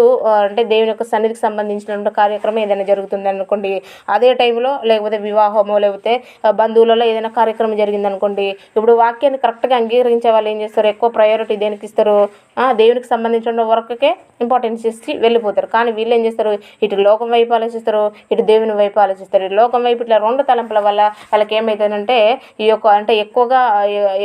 అంటే దేవుని యొక్క సన్నిధికి సంబంధించినటువంటి కార్యక్రమం ఏదైనా జరుగుతుంది అనుకోండి అదే టైంలో లేకపోతే వివాహమో లేకపోతే బంధువులలో ఏదైనా కార్యక్రమం జరిగింది అనుకోండి ఇప్పుడు వాక్యాన్ని కరెక్ట్గా అంగీకరించే వాళ్ళు ఏం చేస్తారు? ఎక్కువ ప్రయారిటీ దేనికి ఇస్తారు? ఆ, దేవునికి సంబంధించిన వర్క్కే ఇంపార్టెన్స్ ఇచ్చి వెళ్ళిపోతారు. కానీ వీళ్ళు ఏం చేస్తారు? ఇటు లోకం వైపు ఆలోచిస్తారు ఇటు దేవుని వైపు ఆలోచిస్తారు. ఇటు లోకం వైపు ఇట్లా రెండు తలంపుల వల్ల వాళ్ళకి ఏమవుతుందంటే ఈ యొక్క అంటే ఎక్కువగా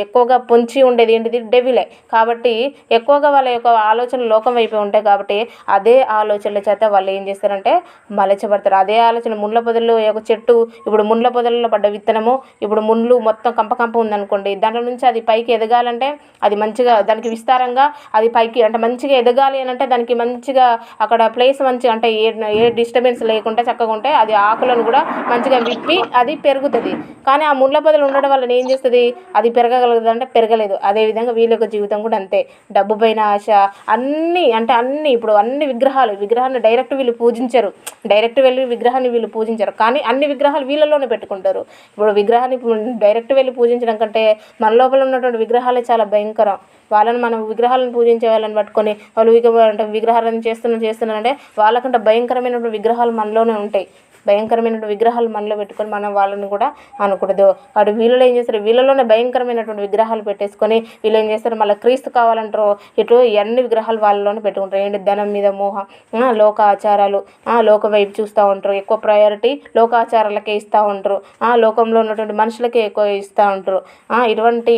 ఎక్కువగా పొంచి ఉండేది ఏంటిది? డెవిలే కాబట్టి ఎక్కువగా వాళ్ళ యొక్క ఆలోచన లోకం వైపు ఉంటాయి కాబట్టి అదే ఆలోచనల చేత వాళ్ళు ఏం చేస్తారంటే మలచబడతారు. అదే ఆలోచన ముండ్ల పొదల్లో ఒక చెట్టు ఇప్పుడు ముండ్ల పొదల్లో పడ్డ విత్తనము ఇప్పుడు ముండ్లు మొత్తం కంప కంప ఉందనుకోండి దాంట్లో నుంచి అది పైకి ఎదగాలంటే అది మంచిగా దానికి విస్తారంగా అది పైకి అంటే మంచిగా ఎదగాలి అని అంటే దానికి మంచిగా అక్కడ ప్లేస్ మంచిగా అంటే ఏ ఏ డిస్టర్బెన్స్ లేకుండా చక్కగా ఉంటే అది ఆకులను కూడా మంచిగా విప్పి అది పెరుగుతుంది. కానీ ఆ ముళ్ళ పొదలు ఉండడం వల్ల ఏం చేస్తుంది? అది పెరగగలదు అంటే పెరగలేదు. అదేవిధంగా వీళ్ళ యొక్క జీవితం కూడా అంతే. డబ్బు పైన ఆశ అన్నీ అంటే అన్ని ఇప్పుడు అన్ని విగ్రహాలు విగ్రహాన్ని డైరెక్ట్ వీళ్ళు పూజించరు. డైరెక్ట్ వెళ్ళి విగ్రహాన్ని వీళ్ళు పూజించరు. కానీ అన్ని విగ్రహాలు వీళ్ళలోనే పెట్టుకుంటారు. ఇప్పుడు విగ్రహాన్ని డైరెక్ట్ వెళ్ళి పూజించడం కంటే మన లోపల ఉన్నటువంటి విగ్రహాలే చాలా భయంకరం. వాళ్ళని మనం విగ్రహాలను పూజించే వాళ్ళని పట్టుకొని వాళ్ళు విగ్రహ విగ్రహాలను చేస్తున్నారు చేస్తున్నారంటే వాళ్ళకంటే భయంకరమైన విగ్రహాలు మనలోనే ఉంటాయి. భయంకరమైనటువంటి విగ్రహాలు మనలో పెట్టుకొని మనం వాళ్ళని కూడా అనకూడదు వాడు వీళ్ళలో ఏం చేస్తారు? వీళ్ళలోనే భయంకరమైనటువంటి విగ్రహాలు పెట్టేసుకొని వీళ్ళు ఏం చేస్తారు? మళ్ళీ క్రీస్తు కావాలంటారు? ఇటు అన్ని విగ్రహాలు వాళ్ళలోనే పెట్టుకుంటారు. ఏంటి? ధనం మీద మోహం లోక ఆచారాలు లోక వైపు చూస్తూ ఉంటారు. ఎక్కువ ప్రయారిటీ లోకాచారాలకే ఇస్తూ ఉంటారు. ఆ, లోకంలో ఉన్నటువంటి మనుషులకే ఎక్కువ ఇస్తూ ఉంటారు. ఇటువంటి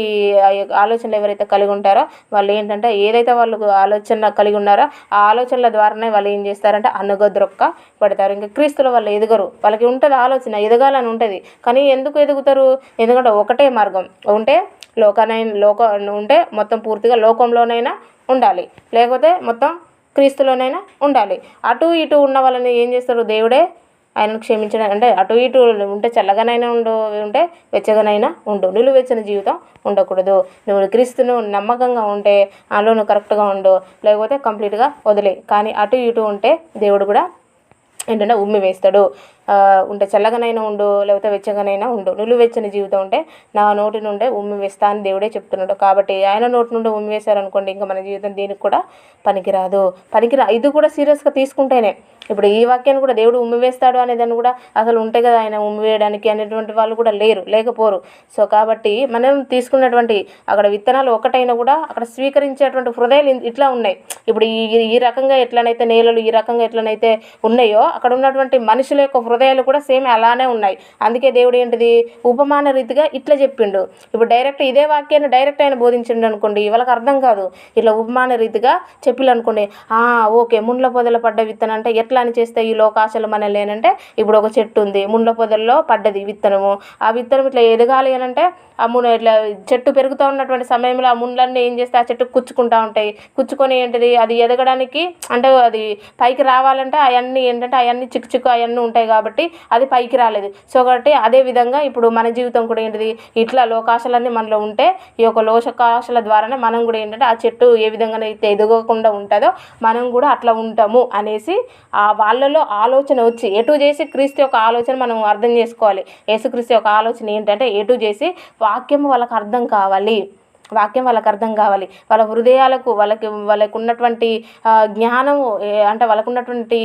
ఆలోచనలు ఎవరైతే కలిగి ఉంటారో వాళ్ళు ఏంటంటే ఏదైతే వాళ్ళు ఆలోచన కలిగి ఉన్నారో ఆ ఆలోచనల ద్వారానే వాళ్ళు ఏం చేస్తారంటే అనుగద్రొక్క పడతారు ఇంకా క్రీస్తుల వాళ్ళు ఎదగరు. వాళ్ళకి ఉంటుంది ఆలోచన ఎదగాలని ఉంటుంది. కానీ ఎందుకు ఎదుగుతారు? ఎందుకంటే ఒకటే మార్గం. ఉంటే లోకానైనా లోక ఉంటే మొత్తం పూర్తిగా లోకంలోనైనా ఉండాలి. లేకపోతే మొత్తం క్రీస్తులోనైనా ఉండాలి. అటు ఇటు ఉన్న వాళ్ళని ఏం చేస్తారు దేవుడే ఆయనను క్షమించడం అంటే అటు ఇటు ఉంటే చల్లగానైనా ఉండు ఉంటే వెచ్చగానైనా ఉండు. నిలువెచ్చని జీవితం ఉండకూడదు. నువ్వు క్రీస్తును నమ్మకంగా ఉంటే అందులో నువ్వు కరెక్ట్గా ఉండు. లేకపోతే కంప్లీట్గా వదిలే. కానీ అటు ఇటు ఉంటే దేవుడు కూడా ఏంటంటే ఉమ్మి వేస్తాడు. ఉంటే చల్లగానైనా ఉండు లేకపోతే వెచ్చగానైనా ఉండు. నిలువెచ్చని జీవితం ఉంటే నా నోటి నుండే ఉమ్మి వేస్తా అని దేవుడే చెప్తున్నాడు. కాబట్టి ఆయన నోటి నుండి ఉమ్మి వేశారనుకోండి ఇంకా మన జీవితం దీనికి కూడా పనికిరాదు. పనికిరా ఇది కూడా సీరియస్గా తీసుకుంటేనే. ఇప్పుడు ఈ వాక్యాన్ని కూడా దేవుడు ఉమ్మి వేస్తాడు అనేదాన్ని కూడా అసలు ఉంటాయి కదా ఆయన ఉమ్మి వేయడానికి అనేటువంటి వాళ్ళు కూడా లేరు లేకపోరు. సో కాబట్టి మనం తీసుకున్నటువంటి అక్కడ విత్తనాలు ఒకటైనా కూడా అక్కడ స్వీకరించేటువంటి హృదయాలు ఇట్లా ఉన్నాయి. ఇప్పుడు ఈ ఈ రకంగా ఎట్లనైతే నేలలు ఈ రకంగా ఎట్లనైతే ఉన్నాయో అక్కడ ఉన్నటువంటి మనుషుల యొక్క హృదయాలు కూడా సేమ్ అలానే ఉన్నాయి. అందుకే దేవుడు ఏంటిది? ఉపమాన రీతిగా ఇట్లా చెప్పిండు. ఇప్పుడు డైరెక్ట్ ఇదే వాక్యాన్ని డైరెక్ట్ ఆయన బోధించిండు అనుకోండి వాళ్ళకి అర్థం కాదు. ఇట్లా ఉపమాన రీతిగా చెప్పిల్లు అనుకోండి ఆ ఓకే ముండ్ల పొదల పడ్డ విత్తనం అంటే ఎట్లా అని చేస్తే ఈ లోకాశలు మన లేనంటే ఇప్పుడు ఒక చెట్టు ఉంది ముండ్ల పొదల్లో పడ్డది విత్తనము. ఆ విత్తనం ఇట్లా ఎదగాలి అని అంటే ఆ మున ఇట్లా చెట్టు పెరుగుతూ ఉన్నటువంటి సమయంలో ఆ ముండ్లన్నీ ఏం చేస్తే ఆ చెట్టు కుచ్చుకుంటూ ఉంటాయి. కుచ్చుకొని ఏంటిది? అది ఎదగడానికి అంటే అది పైకి రావాలంటే అవన్నీ ఏంటంటే అవన్నీ చిక్కు చిక్కు అవన్నీ ఉంటాయి కాబట్టి కాబట్టి అది పైకి రాలేదు. సో కాబట్టి అదే విధంగా ఇప్పుడు మన జీవితం కూడా ఏంటిది? ఇట్లా లోకాశలన్నీ మనలో ఉంటే ఈ యొక్క లోకాశల ద్వారానే మనం కూడా ఏంటంటే ఆ చెట్టు ఏ విధంగా అయితే ఎదగకుండా ఉంటుందో మనం కూడా అట్లా ఉంటాము అనేసి ఆ వాళ్ళలో ఆలోచన వచ్చి ఎటు చేసి క్రీస్తు యొక్క ఆలోచన మనం అర్థం చేసుకోవాలి. యేసుక్రీస్తు యొక్క ఆలోచన ఏంటంటే ఎటు చేసి వాక్యం వాళ్ళకి అర్థం కావాలి. వాక్యం వాళ్ళకి అర్థం కావాలి. వాళ్ళ హృదయాలకు వాళ్ళకి వాళ్ళకు ఉన్నటువంటి జ్ఞానము అంటే వాళ్ళకు ఉన్నటువంటి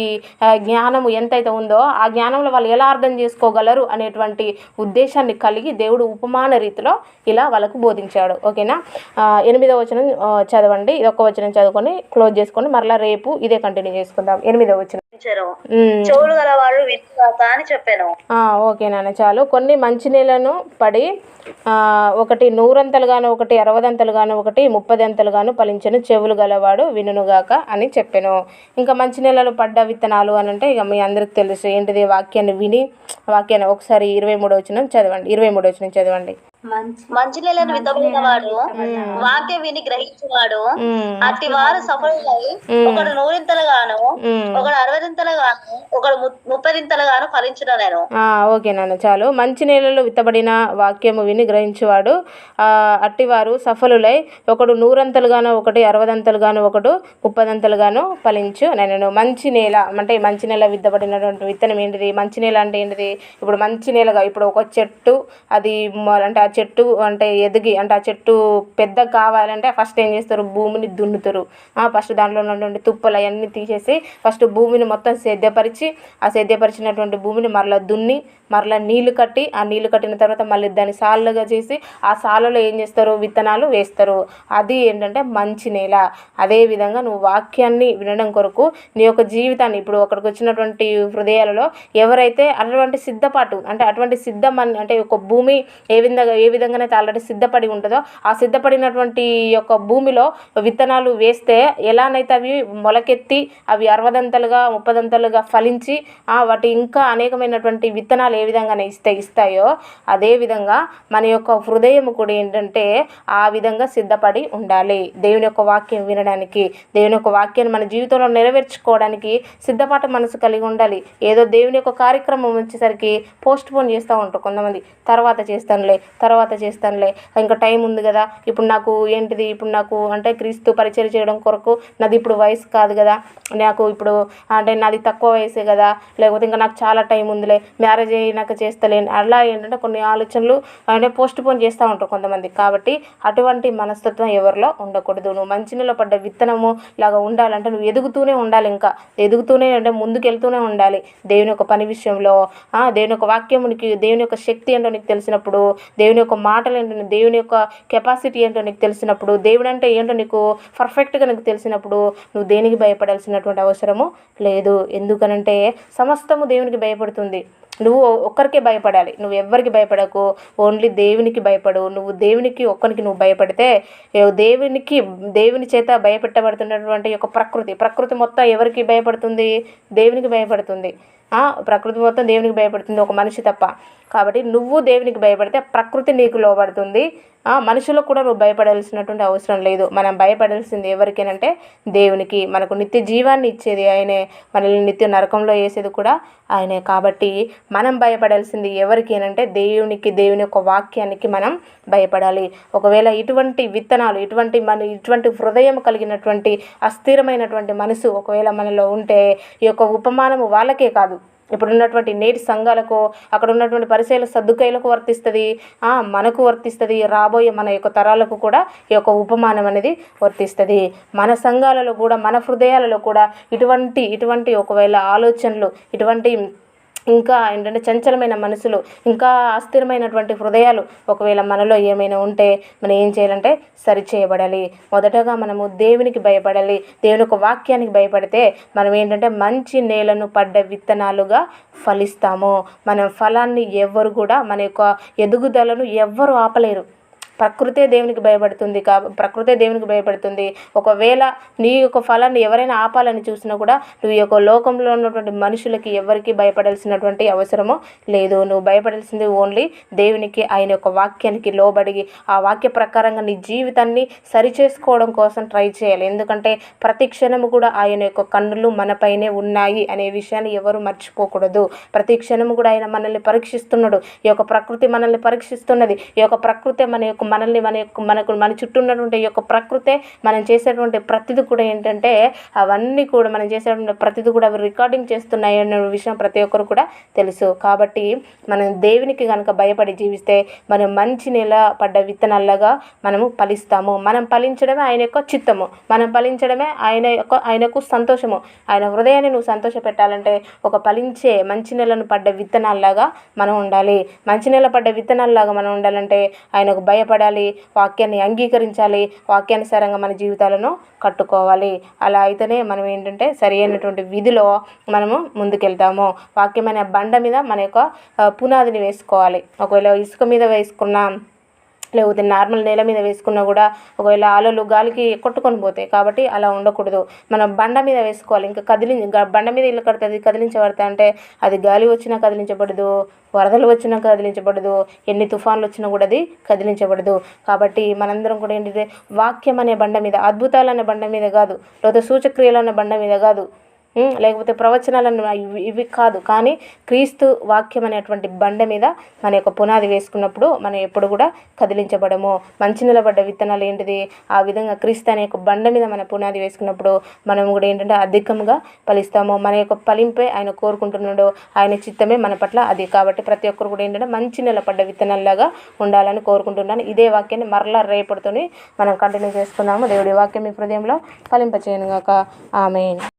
జ్ఞానము ఎంతైతే ఉందో ఆ జ్ఞానంలో వాళ్ళు ఎలా అర్థం చేసుకోగలరు అనేటువంటి ఉద్దేశాన్ని కలిగి దేవుడు ఉపమాన రీతిలో ఇలా వాళ్ళకు బోధించాడు. ఓకేనా? ఎనిమిదో ఎనిమిదవ వచనం చదవండి. ఇది ఒక్క వచనం చదువుకొని క్లోజ్ చేసుకొని మరలా రేపు ఇదే కంటిన్యూ చేసుకుందాం. ఎనిమిదవ వచనం. చెవులు గలవాడు వినుగాక అని చెప్పాను. ఓకే నాన్న చాలు. కొన్ని మంచి నీళ్ళను పడి ఒకటి నూరంతలుగాను ఒకటి అరవదంతలుగాను ఒకటి ముప్పదంతలుగాను ఫలించను. చెవులు గలవాడు వినుగాక అని చెప్పాను. ఇంకా మంచి నీళ్ళలో పడ్డ విత్తనాలు అని అంటే ఇక మీ అందరికి తెలుసు. ఏంటిది? వాక్యాన్ని విని వాక్యాన్ని ఒకసారి ఇరవై మూడు వచ్చిన చదవండి. ఇరవై మూడు వచ్చిన చదవండి. మంచి నెలను విత్తబడిన వాడు వాక్యం విని గ్రహించేవాడు. అట్టి వారు సఫలులై ఒకడు నూరింతలుగాను. ఒకడు అరవదింతలుగాను ఒకడు ముప్పదింతలుగాను ఫలించిన నేను. ఓకే నాన్న చాలు. మంచి నీళ్ళలో విత్తబడిన వాక్యము విని గ్రహించేవాడు. ఆ, అట్టివారు సఫలులై ఒకడు నూరంతలుగాను ఒకటి అరవదంతలుగాను ఒకడు ముప్పదంతలుగాను ఫలించు నేను మంచి నేల అంటే మంచి నేల విత్తబడినటువంటి విత్తనం ఏంటిది? మంచి నేల అంటే ఏంటిది? ఇప్పుడు మంచి నేలగా ఇప్పుడు ఒక చెట్టు అది అంటే చెట్టు అంటే ఎదిగి అంటే ఆ చెట్టు పెద్ద కావాలంటే ఫస్ట్ ఏం చేస్తారు? భూమిని దున్నుతారు. ఫస్ట్ దాంట్లో ఉన్నటువంటి తుప్పలు అవన్నీ తీసేసి ఫస్ట్ భూమిని మొత్తం సేద్యపరిచి ఆ సేద్యపరిచినటువంటి భూమిని మరలా దున్ని మరలా నీళ్ళు కట్టి ఆ నీళ్ళు కట్టిన తర్వాత మళ్ళీ దాన్ని సాళ్ళుగా చేసి ఆ సాళ్ళలో ఏం చేస్తారు? విత్తనాలు వేస్తారు. అది ఏంటంటే మంచి నేల. అదేవిధంగా నువ్వు వాక్యాన్ని వినడం కొరకు నీ యొక్క జీవితాన్ని ఇప్పుడు అక్కడికి వచ్చినటువంటి హృదయాలలో ఎవరైతే అటువంటి సిద్ధపాటు అంటే అటువంటి సిద్ధం అంటే ఒక భూమి ఏ విధంగా ఏ ఏ విధంగానైతే ఆల్రెడీ సిద్ధపడి ఉంటుందో ఆ సిద్ధపడినటువంటి యొక్క భూమిలో విత్తనాలు వేస్తే ఎలానైతే అవి మొలకెత్తి అవి అరవదంతలుగా ముప్పదంతలుగా ఫలించి వాటి ఇంకా అనేకమైనటువంటి విత్తనాలు ఏ విధంగానే ఇస్తే ఇస్తాయో అదే విధంగా మన యొక్క హృదయం కూడా ఏంటంటే ఆ విధంగా సిద్ధపడి ఉండాలి. దేవుని యొక్క వాక్యం వినడానికి దేవుని యొక్క వాక్యాన్ని మన జీవితంలో నెరవేర్చుకోవడానికి సిద్ధపాటు మనసు కలిగి ఉండాలి. ఏదో దేవుని యొక్క కార్యక్రమం వచ్చేసరికి పోస్ట్ పోన్ చేస్తూ ఉంటారు కొంతమంది. తర్వాత చేస్తానులే తర్వాత తర్వాత చేస్తానులే. ఇంకా టైం ఉంది కదా. ఇప్పుడు నాకు ఏంటిది? ఇప్పుడు నాకు అంటే క్రీస్తు పరిచయం చేయడం కొరకు నాది ఇప్పుడు వయసు కాదు కదా. నాకు ఇప్పుడు అంటే నాది తక్కువ వయసే కదా. లేకపోతే ఇంకా నాకు చాలా టైం ఉందిలే. మ్యారేజ్ అయినాక చేస్తలేను. అలా ఏంటంటే కొన్ని ఆలోచనలు అంటే పోస్ట్ పోన్ చేస్తూ ఉంటారు కొంతమంది. కాబట్టి అటువంటి మనస్తత్వం ఎవరిలో ఉండకూడదు. నువ్వు మంచినీళ్ళలో పడ్డ విత్తనము లాగా ఉండాలంటే నువ్వు ఎదుగుతూనే ఉండాలి ఇంకా. ఎదుగుతూనే అంటే ముందుకు వెళ్తూనే ఉండాలి. దేవుని యొక్క పని విషయంలో దేవుని యొక్క వాక్యం దేవుని యొక్క శక్తి ఏంటో నీకు తెలిసినప్పుడు దేవుని యొక్క మాటలు ఏంటో దేవుని యొక్క కెపాసిటీ ఏంటో నీకు తెలిసినప్పుడు దేవుడు అంటే ఏంటో నీకు పర్ఫెక్ట్గా నీకు తెలిసినప్పుడు నువ్వు దేనికి భయపడాల్సినటువంటి అవసరము లేదు. ఎందుకనంటే సమస్తము దేవునికి భయపడుతుంది. నువ్వు ఒక్కరికే భయపడాలి. నువ్వు ఎవ్వరికి భయపడకు. ఓన్లీ దేవునికి భయపడు. నువ్వు దేవునికి ఒక్కరికి నువ్వు భయపడితే దేవునికి దేవుని చేత భయపెట్టబడుతున్నటువంటి యొక్క ప్రకృతి ప్రకృతి మొత్తం ఎవరికి భయపడుతుంది? దేవునికి భయపడుతుంది. ప్రకృతి మొత్తం దేవునికి భయపడుతుంది ఒక మనిషి తప్ప. కాబట్టి నువ్వు దేవునికి భయపడితే ప్రకృతి నీకు లోబడుతుంది. మనుషులకు కూడా నువ్వు భయపడాల్సినటువంటి అవసరం లేదు. మనం భయపడాల్సింది ఎవరికేనంటే దేవునికి. మనకు నిత్య జీవాన్ని ఇచ్చేది ఆయనే. మనల్ని నిత్య నరకంలో వేసేది కూడా ఆయనే. కాబట్టి మనం భయపడాల్సింది ఎవరికేనంటే దేవునికి దేవుని యొక్క వాక్యానికి మనం భయపడాలి. ఒకవేళ ఇటువంటి విత్తనాలు ఇటువంటి మన ఇటువంటి హృదయం కలిగినటువంటి అస్థిరమైనటువంటి మనసు ఒకవేళ మనలో ఉంటే ఈ యొక్క ఉపమానము వాళ్ళకే కాదు. ఇప్పుడు ఉన్నటువంటి నేటి సంఘాలకు అక్కడ ఉన్నటువంటి పరిశీల సర్దుకైలకు వర్తిస్తుంది మనకు వర్తిస్తుంది. రాబోయే మన యొక్క తరాలకు కూడా ఈ యొక్క ఉపమానం అనేది వర్తిస్తుంది. మన సంఘాలలో కూడా మన హృదయాలలో కూడా ఇటువంటి ఇటువంటి ఒకవేళ ఆలోచనలు ఇటువంటి ఇంకా ఏంటంటే చంచలమైన మనసులు ఇంకా అస్థిరమైనటువంటి హృదయాలు ఒకవేళ మనలో ఏమైనా ఉంటే మనం ఏం చేయాలంటే సరిచేయబడాలి మొదటగా మనము దేవునికి భయపడాలి. దేవుని యొక్క వాక్యానికి భయపడితే మనం ఏంటంటే మంచి నేలను పడ్డ విత్తనాలుగా ఫలిస్తాము. మన ఫలాన్ని ఎవ్వరు కూడా మన యొక్క ఎదుగుదలను ఎవ్వరు ఆపలేరు. ప్రకృతే దేవునికి భయపడుతుంది కా ప్రకృతే దేవునికి భయపడుతుంది. ఒకవేళ నీ యొక్క ఫలాన్ని ఎవరైనా ఆపాలని చూసినా కూడా నువ్వు యొక్క లోకంలో ఉన్నటువంటి మనుషులకి ఎవరికి భయపడాల్సినటువంటి అవసరము లేదు. నువ్వు భయపడాల్సింది ఓన్లీ దేవునికి ఆయన యొక్క వాక్యానికి లోబడి ఆ వాక్య ప్రకారంగా నీ జీవితాన్ని సరిచేసుకోవడం కోసం ట్రై చేయాలి. ఎందుకంటే ప్రతి క్షణము కూడా ఆయన యొక్క కన్నులు మనపైనే ఉన్నాయి అనే విషయాన్ని ఎవరు మర్చిపోకూడదు. ప్రతి క్షణము కూడా ఆయన మనల్ని పరీక్షిస్తున్నాడు. ఈ యొక్క ప్రకృతి మనల్ని పరీక్షిస్తున్నది. ఈ యొక్క ప్రకృతి మన యొక్క మనల్ని మన యొక్క మనకు మన చుట్టూ ఉన్నటువంటి యొక్క ప్రకృతే మనం చేసేటువంటి ప్రతిది కూడా ఏంటంటే అవన్నీ కూడా మనం చేసేటువంటి ప్రతిది కూడా అవి రికార్డింగ్ చేస్తున్నాయి అనే విషయం ప్రతి ఒక్కరు కూడా తెలుసు. కాబట్టి మనం దేవునికి కనుక భయపడి జీవిస్తే మనం మంచి నెల పడ్డ విత్తనాల్లాగా మనము ఫలిస్తాము. మనం ఫలించడమే ఆయన యొక్క చిత్తము. మనం ఫలించడమే ఆయన యొక్క ఆయనకు సంతోషము. ఆయన హృదయాన్ని నువ్వు సంతోష పెట్టాలంటే ఒక ఫలించే మంచి నెలను పడ్డ విత్తనాల్లాగా మనం ఉండాలి. మంచి నెల పడ్డ విత్తనాల్లాగా మనం ఉండాలంటే ఆయనకు భయపడే లోబడాలి వాక్యాన్ని అంగీకరించాలి వాక్యానుసారంగా మన జీవితాలను కట్టుకోవాలి. అలా అయితేనే మనం ఏంటంటే సరి అయినటువంటి విధిలో మనము ముందుకెళ్తాము. వాక్యం అనే బండ మీద మన యొక్క పునాదిని వేసుకోవాలి. ఒకవేళ ఇసుక మీద వేసుకున్నాం లేకపోతే నార్మల్ నేల మీద వేసుకున్నా కూడా ఒకవేళ ఆలలు గాలికి కొట్టుకొని పోతాయి కాబట్టి అలా ఉండకూడదు. మనం బండ మీద వేసుకోవాలి. ఇంకా కదిలి బండ మీద ఇల్లు కడుతుంది కదిలించబడతా అంటే అది గాలి వచ్చినా కదిలించబడదు వరదలు వచ్చినా కదిలించబడదు ఎన్ని తుఫాన్లు వచ్చినా కూడా అది కదిలించబడదు. కాబట్టి మనందరం కూడా ఏంటంటే వాక్యం అనే బండ మీద అద్భుతాలు అనే బండ మీద కాదు లేకపోతే సూచక్రియలు అనే బండ మీద కాదు. లేకపోతే ప్రవచనాలను ఇవి ఇవి కాదు. కానీ క్రీస్తు వాక్యం అనేటువంటి బండ మీద మన యొక్క పునాది వేసుకున్నప్పుడు మనం ఎప్పుడు కూడా కదిలించబడము. మంచి నిలబడ్డ విత్తనాలు ఏంటిది? ఆ విధంగా క్రీస్తు అనే యొక్క బండ మీద మన పునాది వేసుకున్నప్పుడు మనం కూడా ఏంటంటే అధికంగా ఫలిస్తాము. మన యొక్క ఫలింపే ఆయన కోరుకుంటున్నాడు. ఆయన చిత్తమే మన పట్ల అది. కాబట్టి ప్రతి ఒక్కరు కూడా ఏంటంటే మంచి నిలబడ్డ విత్తనాల్లాగా ఉండాలని కోరుకుంటున్నాను. ఇదే వాక్యాన్ని మరలా రేపటితోని మనం కంటిన్యూ చేసుకుందాము. దేవుడి వాక్యం మీ హృదయంలో ఫలింపచేయను గాక ఆమె